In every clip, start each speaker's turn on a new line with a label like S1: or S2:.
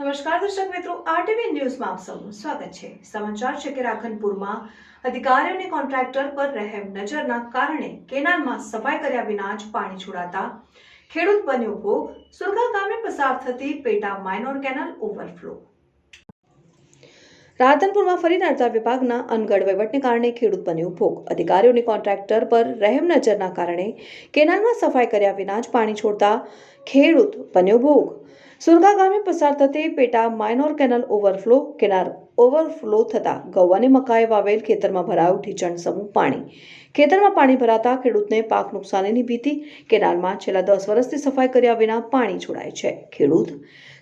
S1: નમસ્કાર દર્શક મિત્રો, આરટીવી ન્યૂઝમાં આપ સૌનું સ્વાગત છે. સમાચાર છે કે રાખનપુરમાં અધિકારીઓની કોન્ટ્રાક્ટર પર રહેમ નજરના કારણે કેનાલમાં સફાઈ કર્યા વિના જ પાણી છોડાતા ખેડૂત બન્યો ભોગ. સુરગા ગામે પસાર થતી પેટા માઇનોર કેનાલ ઓવરફ્લો. રાધનપુરમાં ફરી નડતા વિભાગના અનગઢ વહીવટને કારણે ખેડૂત બન્યો ભોગ. અધિકારીઓની કોન્ટ્રાક્ટર પર રહેમ નજરના કારણે કેનાલમાં સફાઈ કર્યા વિના જ પાણી છોડતા ખેડૂત બન્યો ભોગ. સુરગા ગામે પસાર થતી પેટા minor canal overflow canal overflow થતા ગૌ અને મકાઈ વાવેલ ખેતરમાં ભરાયું ઢીચણ સમૂહ પાણી. ખેતરમાં પાણી ભરાતા ખેડૂતને પાક નુકસાનીની ભીતિ કેનાલમાં છેલ્લા દસ વર્ષથી સફાઈ કર્યા વિના પાણી છોડાય છે. ખેડૂત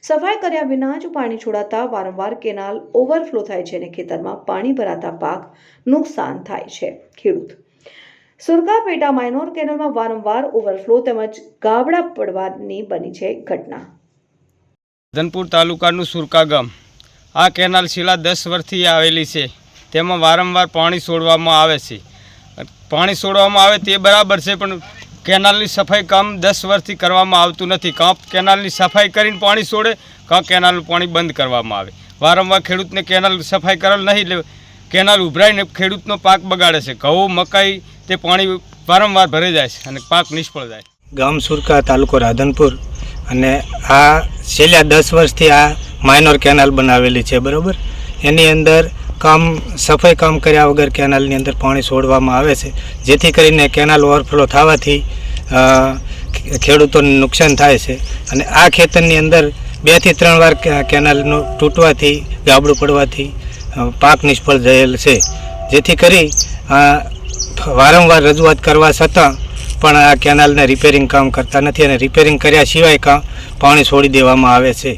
S1: સફાઈ કર્યા વિના જ પાણી છોડાતા વારંવાર કેનાલ ઓવરફ્લો થાય છે અને ખેતરમાં પાણી ભરાતા પાક નુકસાન થાય છે. ખેડૂત સુરગા પેટા માઇનોર કેનાલમાં વારંવાર ઓવરફ્લો તેમજ ગાબડા પડવાની બની છે ઘટના.
S2: ધનપુર તાલુકાનું સુરકા ગામ. આ કેનાલ છેલ્લા દસ વર્ષથી આવેલી છે. તેમાં વારંવાર પાણી છોડવામાં આવે છે. પાણી છોડવામાં આવે તે બરાબર છે, પણ કેનાલની સફાઈ કામ દસ વર્ષથી કરવામાં આવતું નથી. કાં કેનાલની સફાઈ કરીને પાણી છોડે, કાં કેનાલનું પાણી બંધ કરવામાં આવે. વારંવાર ખેડૂતને કેનાલ સફાઈ કરેલ નહીં, એટલે કેનાલ ઉભરાઈને ખેડૂતનો પાક બગાડે છે. ઘઉં, મકાઈ તે પાણી વારંવાર ભરાઈ જાય છે અને પાક નિષ્ફળ જાય
S3: ગામ સુરકા, તાલુકો રાધનપુર અને આ છેલ્લા દસ વર્ષથી આ માઇનોર કેનાલ બનાવેલી છે, બરાબર? એની અંદર કામ, સફાઈ કામ કર્યા વગર કેનાલની અંદર પાણી છોડવામાં આવે છે. જેથી કરીને કેનાલ ઓવરફ્લો થવાથી ખેડૂતોને નુકસાન થાય છે. અને આ ખેતરની અંદર બેથી ત્રણ વાર કેનાલનું તૂટવાથી, ગાબડું પડવાથી પાક નિષ્ફળ થયેલ છે. જેથી કરી વારંવાર રજૂઆત કરવા છતાં પણ આ કેનાલને રિપેરિંગ કામ કરતા નથી અને રિપેરિંગ કર્યા સિવાય કામ પાણી છોડી દેવામાં આવે છે.